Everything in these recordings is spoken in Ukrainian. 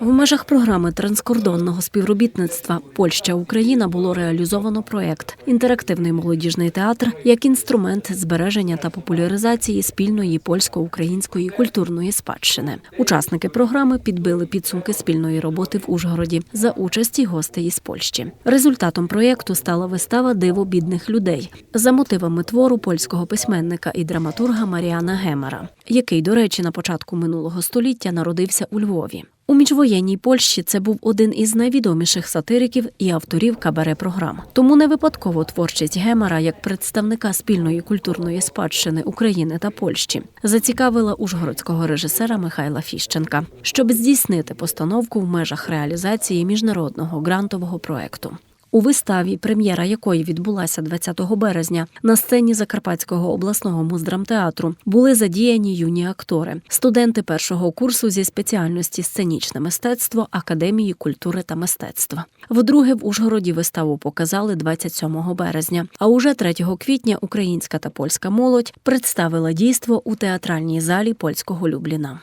В межах програми транскордонного співробітництва Польща Україна було реалізовано проект Інтерактивний молодіжний театр як інструмент збереження та популяризації спільної польсько-української культурної спадщини. Учасники програми підбили підсумки спільної роботи в Ужгороді за участі гостей із Польщі. Результатом проєкту стала вистава Диво бідних людей за мотивами твору польського письменника і драматурга Маріана Гемера, який, до речі, на початку минулого століття народився у Львові. У міжвоєнній Польщі це був один із найвідоміших сатириків і авторів кабаре програм. Тому не випадково творчість Гемара як представника спільної культурної спадщини України та Польщі зацікавила ужгородського режисера Михайла Фіщенка, щоб здійснити постановку в межах реалізації міжнародного грантового проекту. У виставі, прем'єра якої відбулася 20 березня, на сцені Закарпатського обласного муздрамтеатру були задіяні юні актори, студенти першого курсу зі спеціальності сценічне мистецтво Академії культури та мистецтва. Вдруге в Ужгороді виставу показали 27 березня. А уже 3 квітня українська та польська молодь представила дійство у театральній залі польського Любліна.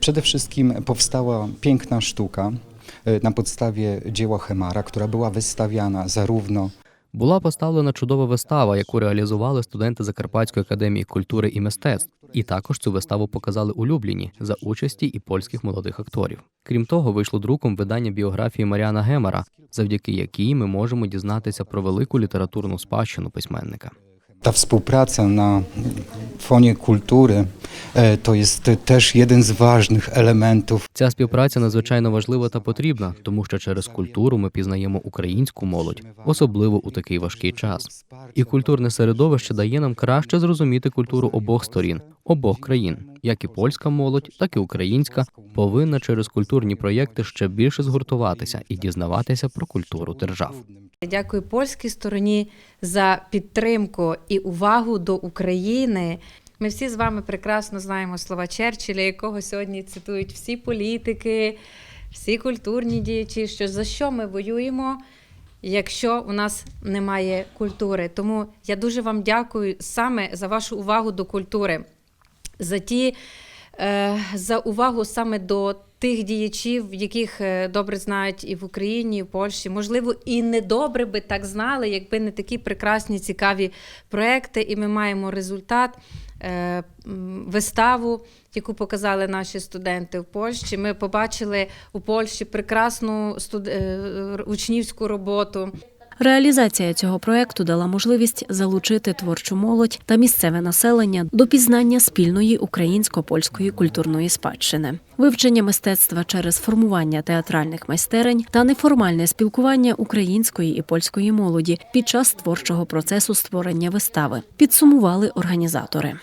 Przede wszystkim powstała piękna sztuka na podstawie dzieła Hemara, która była wystawiana zarówno Була поставлена чудова вистава, яку реалізували студенти Закарпатської академії культури і мистецтв. І також цю виставу показали у Любліні за участі і польських молодих акторів. Крім того, вийшло друком видання біографії Маріана Гемера, завдяки якій ми можемо дізнатися про велику літературну спадщину письменника. Ta współpraca na fonie kultury то є теж один з важних елементів. Ця співпраця надзвичайно важлива та потрібна, тому що через культуру ми пізнаємо українську молодь, особливо у такий важкий час. І культурне середовище дає нам краще зрозуміти культуру обох сторін, обох країн, як і польська молодь, так і українська повинна через культурні проєкти ще більше згуртуватися і дізнаватися про культуру держав. Дякую польській стороні за підтримку і увагу до України. Ми всі з вами прекрасно знаємо слова Черчилля, якого сьогодні цитують всі політики, всі культурні діячі. Що за що ми воюємо, якщо у нас немає культури? Тому я дуже вам дякую саме за вашу увагу до культури, за ті е, за увагу саме до тих діячів, яких е, добре знають і в Україні, і в Польщі. Можливо, і не добре би так знали, якби не такі прекрасні, цікаві проекти. І ми маємо результат. е, Виставу, яку показали наші студенти в Польщі. Ми побачили у Польщі прекрасну студ... учнівську роботу. Реалізація цього проекту дала можливість залучити творчу молодь та місцеве населення до пізнання спільної українсько-польської культурної спадщини, вивчення мистецтва через формування театральних майстерень та неформальне спілкування української і польської молоді під час творчого процесу створення вистави. Підсумували організатори.